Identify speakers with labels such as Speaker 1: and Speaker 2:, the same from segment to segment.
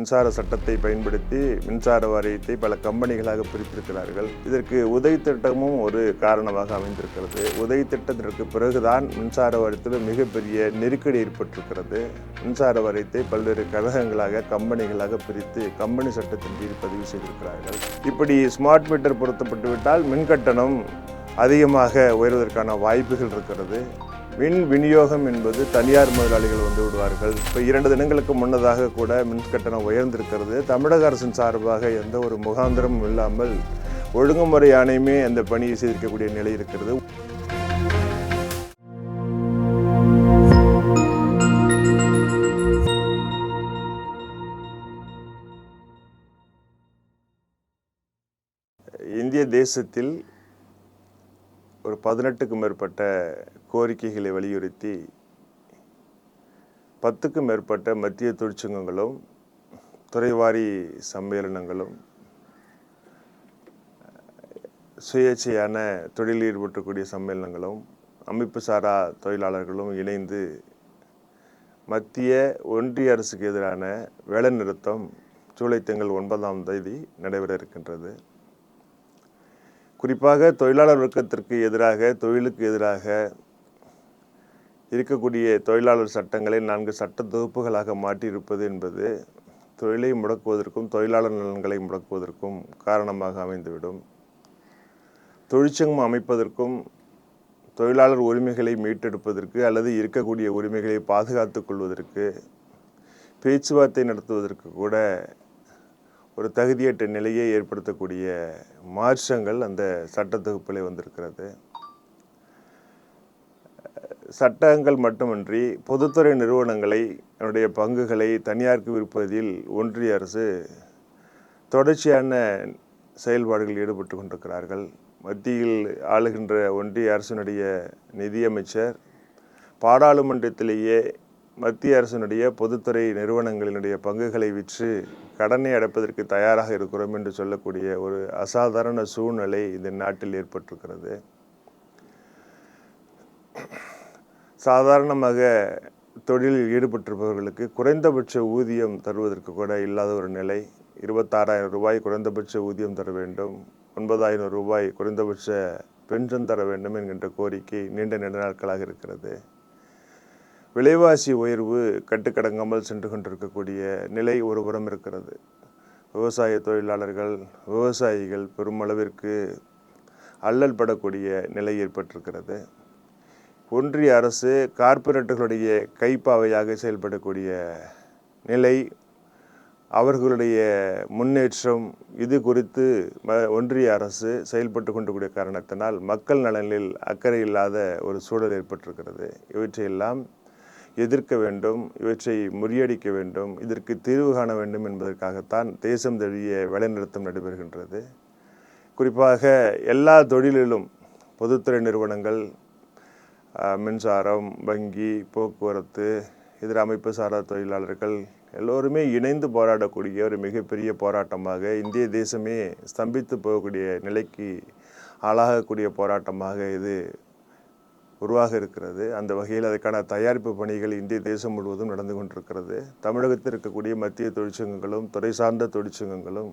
Speaker 1: மின்சார சட்டத்தை பயன்படுத்தி மின்சார வாரியத்தை பல கம்பெனிகளாக பிரித்திருக்கிறார்கள். இதற்கு உதவி திட்டமும் ஒரு காரணமாக அமைந்திருக்கிறது. உதவி திட்டத்திற்கு பிறகுதான் மின்சார வாரியத்தில் மிகப்பெரிய நெருக்கடி ஏற்பட்டிருக்கிறது. மின்சார வாரியத்தை பல்வேறு கழகங்களாக கம்பெனிகளாக பிரித்து கம்பெனி சட்டத்தின் கீழ் பதிவு செய்திருக்கிறார்கள். இப்படி ஸ்மார்ட் மீட்டர் பொருத்தப்பட்டுவிட்டால் மின்கட்டணம் மின் கட்டணம் அதிகமாக உயர்வதற்கான வாய்ப்புகள் இருக்கிறது. மின் விநியோகம் என்பது தனியார் முதலாளிகள் வந்து விடுவார்கள். இப்போ இரண்டு தினங்களுக்கு முன்னதாக கூட மின் கட்டணம் உயர்ந்திருக்கிறது. தமிழக அரசின் சார்பாக எந்த ஒரு முகாந்திரமும் இல்லாமல் ஒழுங்குமுறை ஆணையமே அந்த பணியை செய்திருக்கக்கூடிய நிலை இருக்கிறது. இந்திய தேசத்தில் ஒரு பதினெட்டுக்கும் மேற்பட்ட கோரிக்கைகளை வலியுறுத்தி பத்துக்கும் மேற்பட்ட மத்திய தொழிற்சங்கங்களும் துறைவாரி சம்மேளனங்களும் சுயேட்சையான தொழிலில் ஈடுபட்டக்கூடிய சம்மேளனங்களும் அமைப்பு சாரா தொழிலாளர்களும் இணைந்து மத்திய ஒன்றிய அரசுக்கு எதிரான வேலைநிறுத்தம் ஜூலை திங்கள் ஒன்பதாம் தேதி நடைபெற இருக்கின்றது. குறிப்பாக தொழிலாளர் வர்க்கத்திற்கு எதிராக தொழிலுக்கு எதிராக இருக்கக்கூடிய தொழிலாளர் சட்டங்களை நான்கு சட்ட தொகுப்புகளாக மாற்றியிருப்பது என்பது தொழிலை முடக்குவதற்கும் தொழிலாளர் நலன்களை முடக்குவதற்கும் காரணமாக அமைந்துவிடும். தொழிற்சங்கம் அமைப்பதற்கும் தொழிலாளர் உரிமைகளை மீட்டெடுப்பதற்கு அல்லது இருக்கக்கூடிய உரிமைகளை பாதுகாத்துக் கொள்வதற்கு பேச்சுவார்த்தை நடத்துவதற்கு கூட ஒரு தகுதியற்ற நிலையை ஏற்படுத்தக்கூடிய மாற்றங்கள் அந்த சட்ட தொகுப்பில் வந்திருக்கிறது. சட்டங்கள் மட்டுமின்றி பொதுத்துறை நிறுவனங்களை என்னுடைய பங்குகளை தனியாருக்கு விற்பதில் ஒன்றிய அரசு தொடர்ச்சியான செயல்பாடுகளில் ஈடுபட்டு கொண்டிருக்கிறார்கள். மத்தியில் ஆளுகின்ற ஒன்றிய அரசினுடைய நிதியமைச்சர் பாராளுமன்றத்திலேயே மத்திய அரசினுடைய பொதுத்துறை நிறுவனங்களினுடைய பங்குகளை விற்று கடனை அடைப்பதற்கு தயாராக இருக்கிறோம் என்று சொல்லக்கூடிய ஒரு அசாதாரண சூழ்நிலை இந்த நாட்டில் ஏற்பட்டிருக்கிறது. சாதாரணமாக தொழிலில் ஈடுபட்டிருப்பவர்களுக்கு குறைந்தபட்ச ஊதியம் தருவதற்கு கூட இல்லாத ஒரு நிலை. இருபத்தாறாயிரம் ரூபாய் குறைந்தபட்ச ஊதியம் தர வேண்டும். ஒன்பதாயிரம் ரூபாய் குறைந்தபட்ச பென்ஷன் தர வேண்டும் என்கின்ற கோரிக்கை நீண்ட நெடுநாட்களாக இருக்கிறது. விலைவாசி உயர்வு கட்டுக்கடங்காமல் சென்று கொண்டிருக்கக்கூடிய நிலை ஒருபுறம் இருக்கிறது. விவசாய தொழிலாளர்கள் விவசாயிகள் பெருமளவிற்கு அல்லல் படக்கூடிய நிலை ஏற்பட்டிருக்கிறது. ஒன்றிய அரசு கார்ப்பரேட்டுகளுடைய கைப்பாவையாக செயல்படக்கூடிய நிலை அவர்களுடைய முன்னேற்றம் இது குறித்து ம ஒன்றிய அரசு செயல்பட்டு கொண்டக்கூடிய காரணத்தினால் மக்கள் நலனில் அக்கறை இல்லாத ஒரு சூழல் ஏற்பட்டிருக்கிறது. இவற்றையெல்லாம் எதிர்க்க வேண்டும் இவற்றை முறியடிக்க வேண்டும் இதற்கு தீர்வு காண வேண்டும் என்பதற்காகத்தான் தேசம் தழுவிய வேலைநிறுத்தம் நடைபெறுகின்றது. குறிப்பாக எல்லா தொழிலிலும் பொதுத்துறை நிறுவனங்கள் மின்சாரம் வங்கி போக்குவரத்து இதர அமைப்பு சாரா தொழிலாளர்கள் எல்லோருமே இணைந்து போராடக்கூடிய ஒரு மிகப்பெரிய போராட்டமாக இந்திய தேசமே ஸ்தம்பித்து போகக்கூடிய நிலைக்கு ஆளாகக்கூடிய போராட்டமாக இது உருவாக இருக்கிறது. அந்த வகையில் அதுக்கான தயாரிப்பு பணிகள் இந்திய தேசம் முழுவதும் நடந்து கொண்டிருக்கிறது. தமிழகத்தில் இருக்கக்கூடிய மத்திய தொழிற்சங்கங்களும் துறை சார்ந்த தொழிற்சங்கங்களும்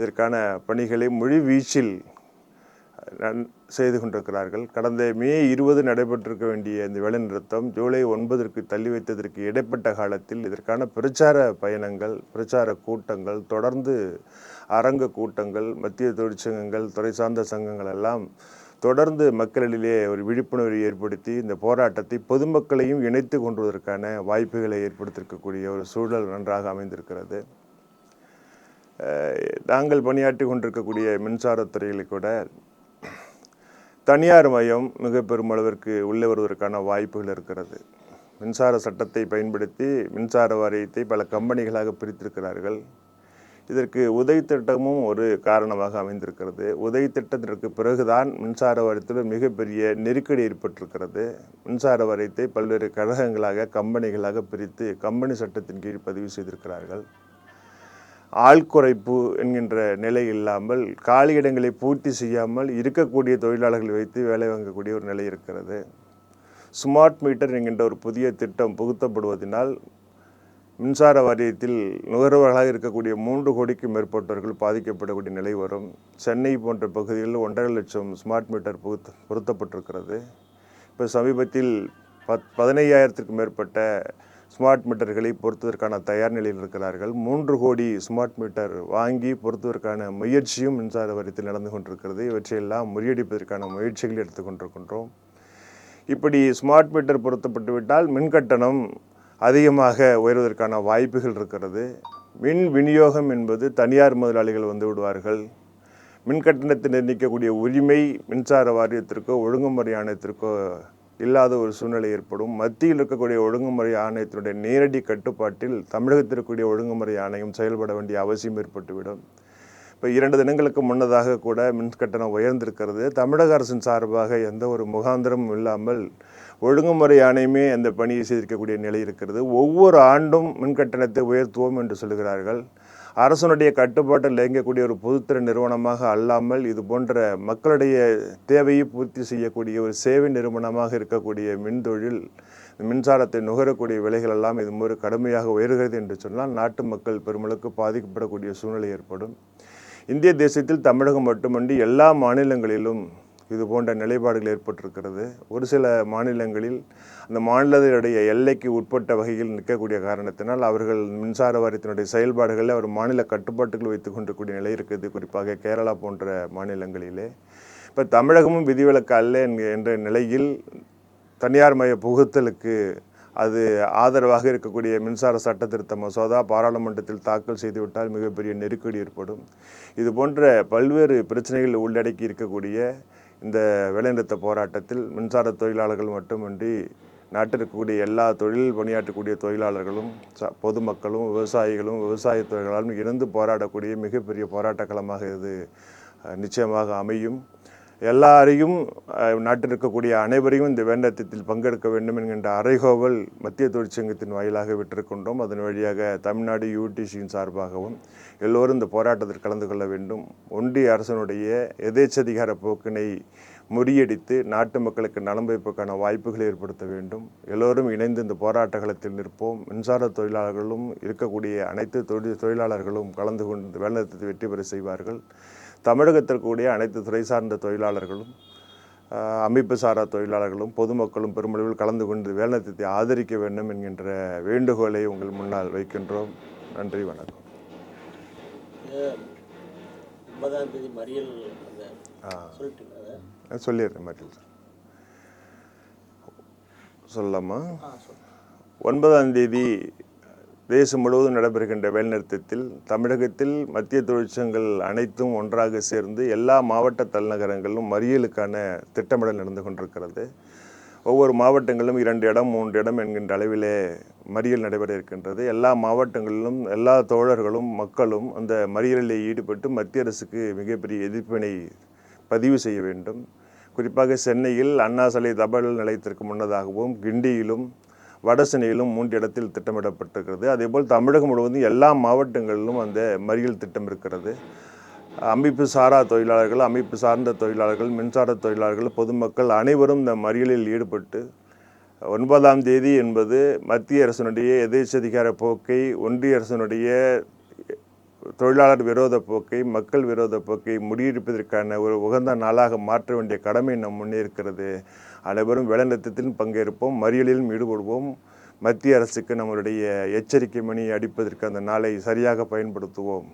Speaker 1: இதற்கான பணிகளை மொழி வீச்சில் செய்து கொண்டிருக்கிறார்கள். கடந்த மே இருபது நடைபெற்றிருக்க வேண்டிய இந்த வேலைநிறுத்தம் ஜூலை ஒன்பதற்கு தள்ளி வைத்ததற்கு இடைப்பட்ட காலத்தில் இதற்கான பிரச்சார பயணங்கள் பிரச்சார கூட்டங்கள் தொடர்ந்து அரங்க கூட்டங்கள் மத்திய தொழிற்சங்கங்கள் துறை சார்ந்த சங்கங்கள் எல்லாம் தொடர்ந்து மக்களிடையே ஒரு விழிப்புணர்வை ஏற்படுத்தி இந்த போராட்டத்தை பொதுமக்களையும் இணைத்து கொண்டுவதற்கான வாய்ப்புகளை ஏற்படுத்தியிருக்கக்கூடிய ஒரு சூழல் நன்றாக அமைந்திருக்கிறது. நாங்கள் பணியாற்றி கொண்டிருக்கக்கூடிய மின்சாரத்துறையில் கூட தனியார் மயம் மிக பெருமளவிற்கு உள்ளே வருவதற்கான வாய்ப்புகள் இருக்கிறது. மின்சார சட்டத்தை பயன்படுத்தி மின்சார வாரியத்தை பல கம்பெனிகளாக பிரித்திருக்கிறார்கள். இதற்கு உதவி திட்டமும் ஒரு காரணமாக அமைந்திருக்கிறது. உதவி திட்டத்திற்கு பிறகுதான் மின்சார வாரியத்தில் மிகப்பெரிய நெருக்கடி ஏற்பட்டிருக்கிறது. மின்சார வாரியத்தை பல்வேறு கழகங்களாக கம்பெனிகளாக பிரித்து கம்பெனி சட்டத்தின் கீழ் பதிவு செய்திருக்கிறார்கள். ஆள் குறைப்பு என்கின்ற நிலை இல்லாமல் காலி இடங்களை பூர்த்தி செய்யாமல் இருக்கக்கூடிய தொழிலாளர்களை வைத்து வேலை வாங்கக்கூடிய ஒரு நிலை இருக்கிறது. ஸ்மார்ட் மீட்டர் என்கின்ற ஒரு புதிய திட்டம் புகுத்தப்படுவதனால் மின்சார வாரியத்தில் நுகர்வோர்களாக இருக்கக்கூடிய மூன்று கோடிக்கும் மேற்பட்டவர்கள் பாதிக்கப்படக்கூடிய நிலை வரும். சென்னை போன்ற பகுதிகளில் ஒன்றரை லட்சம் ஸ்மார்ட் மீட்டர் பொருத்த பொருத்தப்பட்டிருக்கிறது இப்போ சமீபத்தில் பத் பதினையாயிரத்திற்கும் மேற்பட்ட ஸ்மார்ட் மீட்டர்களை பொருத்துவதற்கான தயார் நிலையில் இருக்கிறார்கள். மூன்று கோடி ஸ்மார்ட் மீட்டர் வாங்கி பொருத்துவதற்கான முயற்சியும் மின்சார வாரியத்தில் நடந்து கொண்டிருக்கிறது. இவற்றையெல்லாம் முறியடிப்பதற்கான முயற்சிகள் எடுத்துக்கொண்டிருக்கின்றோம் இப்படி ஸ்மார்ட் மீட்டர் பொருத்தப்பட்டுவிட்டால் மின்கட்டணம் மின் கட்டணம் அதிகமாக உயர்வதற்கான வாய்ப்புகள் இருக்கிறது. மின் விநியோகம் என்பது தனியார் முதலாளிகள் வந்து விடுவார்கள். மின் கட்டணத்தை நிர்ணயிக்கக்கூடிய உரிமை மின்சார வாரியத்திற்கோ ஒழுங்குமுறை ஆணையத்திற்கோ இல்லாத ஒரு சூழ்நிலை ஏற்படும். மத்தியில் இருக்கக்கூடிய ஒழுங்குமுறை ஆணையத்தினுடைய நேரடி கட்டுப்பாட்டில் தமிழகத்தில் இருக்கக்கூடிய ஒழுங்குமுறை ஆணையம் செயல்பட வேண்டிய அவசியம் ஏற்பட்டுவிடும். இப்போ இரண்டு தினங்களுக்கு முன்னதாக கூட மின் கட்டணம் உயர்ந்திருக்கிறது. தமிழக அரசின் சார்பாக எந்த ஒரு முகாந்திரமும் இல்லாமல் ஒழுங்குமுறை ஆணையமே அந்த பணியை செய்திருக்கக்கூடிய நிலை இருக்கிறது. ஒவ்வொரு ஆண்டும் மின் கட்டணத்தை உயர்த்துவோம் என்று சொல்கிறார்கள். அரசனுடைய கட்டுப்பாட்டில் இயங்கக்கூடிய ஒரு பொதுத்துறை நிறுவனமாக அல்லாமல் இது போன்ற மக்களுடைய தேவையை பூர்த்தி செய்யக்கூடிய ஒரு சேவை நிறுவனமாக இருக்கக்கூடிய மின் தொழில் மின்சாரத்தை நுகரக்கூடிய விலைகள் எல்லாம் இது ஒரு கடுமையாக உயர்கிறது என்று சொன்னால் நாட்டு மக்கள் பெருமளவுக்கு பாதிக்கப்படக்கூடிய சூழ்நிலை ஏற்படும். இந்திய தேசத்தில் தமிழகம் மட்டுமன்றி எல்லா மாநிலங்களிலும் இது போன்ற நிலைப்பாடுகள் ஏற்பட்டிருக்கிறது. ஒரு சில மாநிலங்களில் அந்த மாநிலத்தினுடைய எல்லைக்கு உட்பட்ட வகையில் நிற்கக்கூடிய காரணத்தினால் அவர்கள் மின்சார வாரியத்தினுடைய செயல்பாடுகளை அவர் மாநில கட்டுப்பாட்டுகள் வைத்து கொண்டிருக்கூடிய நிலை இருக்குது குறிப்பாக கேரளா போன்ற மாநிலங்களிலே. இப்போ தமிழகமும் விதிவிலக்கு அல்ல என்ற நிலையில் தனியார் மய புகுத்தலுக்கு அது ஆதரவாக இருக்கக்கூடிய மின்சார சட்ட திருத்த மசோதா பாராளுமன்றத்தில் தாக்கல் செய்துவிட்டால் மிகப்பெரிய நெருக்கடி ஏற்படும். இது போன்ற பல்வேறு பிரச்சனைகள் உள்ளடக்கி இருக்கக்கூடிய இந்த வேலைநிறுத்த போராட்டத்தில் மின்சார தொழிலாளர்கள் மட்டுமின்றி நாட்டில் இருக்கக்கூடிய எல்லா தொழில் பணியாற்றக்கூடிய தொழிலாளர்களும் ச பொதுமக்களும் விவசாயிகளும் விவசாய தொழிலாளர்களும் இணைந்து போராடக்கூடிய மிகப்பெரிய போராட்டக்களமாக இது நிச்சயமாக அமையும். எல்லாரையும் நாட்டில் இருக்கக்கூடிய அனைவரையும் இந்த வேண்டத்தில் பங்கெடுக்க வேண்டும் என்கின்ற அறைகோவல் மத்திய தொழிற்சங்கத்தின் வாயிலாக விட்டிருக்கின்றோம். அதன் வழியாக தமிழ்நாடு யூடிசியின் சார்பாகவும் எல்லோரும் இந்த போராட்டத்தில் கலந்து கொள்ள வேண்டும். ஒன்றிய அரசனுடைய எதேச்சதிகார போக்கினை முறியடித்து நாட்டு மக்களுக்கு நலம் வைப்பதற்கான வாய்ப்புகளை ஏற்படுத்த வேண்டும். எல்லோரும் இணைந்து இந்த போராட்ட களத்தில் நிற்போம். மின்சார தொழிலாளர்களும் இருக்கக்கூடிய அனைத்து தொழில் தொழிலாளர்களும் கலந்து கொண்டு இந்த வேலைநிறுத்தத்தை வெற்றி பெற செய்வார்கள். தமிழகத்தில் கூடிய அனைத்து துறை சார்ந்த தொழிலாளர்களும் அமைப்பு சாரா தொழிலாளர்களும் பொதுமக்களும் பெருமளவில் கலந்து கொண்டு வேலைநிறுத்தத்தை ஆதரிக்க வேண்டும் என்கின்ற வேண்டுகோளை உங்கள் முன்னால் வைக்கின்றோம். நன்றி வணக்கம்.
Speaker 2: தேதி மறியல்
Speaker 1: சொல்லிடுறேன் மாதிரி சொல்லலாமா? ஒன்பதாம் தேதி தேசம் முழுவதும் நடைபெறுகின்ற வேலைநிறுத்தத்தில் தமிழகத்தில் மத்திய தொழிற்சங்கங்கள் அனைத்தும் ஒன்றாக சேர்ந்து எல்லா மாவட்ட தலைநகரங்களிலும் மறியலுக்கான திட்டமிடல் நடந்து கொண்டிருக்கிறது. ஒவ்வொரு மாவட்டங்களிலும் இரண்டு இடம் மூன்று இடம் என்கின்ற அளவிலே மறியல் நடைபெற இருக்கின்றது. எல்லா மாவட்டங்களிலும் எல்லா தோழர்களும் மக்களும் அந்த மறியலில் ஈடுபட்டு மத்திய அரசுக்கு மிகப்பெரிய எதிர்ப்பினை பதிவு செய்ய வேண்டும். குறிப்பாக சென்னையில் அண்ணா சாலை தபால் நிலையத்திற்கு முன்னதாகவும் கிண்டியிலும் வடசென்னையிலும் மூன்று இடத்தில் திட்டமிடப்பட்டிருக்கிறது. அதேபோல் தமிழகம் முழுவதும் எல்லா மாவட்டங்களிலும் அந்த மறியல் திட்டம் இருக்கிறது. அமைப்பு சாரா தொழிலாளர்கள் அமைப்பு சார்ந்த தொழிலாளர்கள் மின்சார தொழிலாளர்கள் பொதுமக்கள் அனைவரும் இந்த மறியலில் ஈடுபட்டு ஒன்பதாம் தேதி என்பது மத்திய அரசினுடைய எதேச்சதிகார போக்கை ஒன்றிய அரசினுடைய தொழிலாளர் விரோத போக்கை மக்கள் விரோத போக்கை முடியெடுப்பதற்கான ஒரு உகந்த நாளாக மாற்ற வேண்டிய கடமை நம் முன்னே இருக்கிறது. அனைவரும் வேலைநிறுத்தத்திலும் பங்கேற்போம் மறியலிலும் ஈடுபடுவோம். மத்திய அரசுக்கு நம்மளுடைய எச்சரிக்கை மணி அடிப்பதற்கு அந்த நாளை சரியாக பயன்படுத்துவோம்.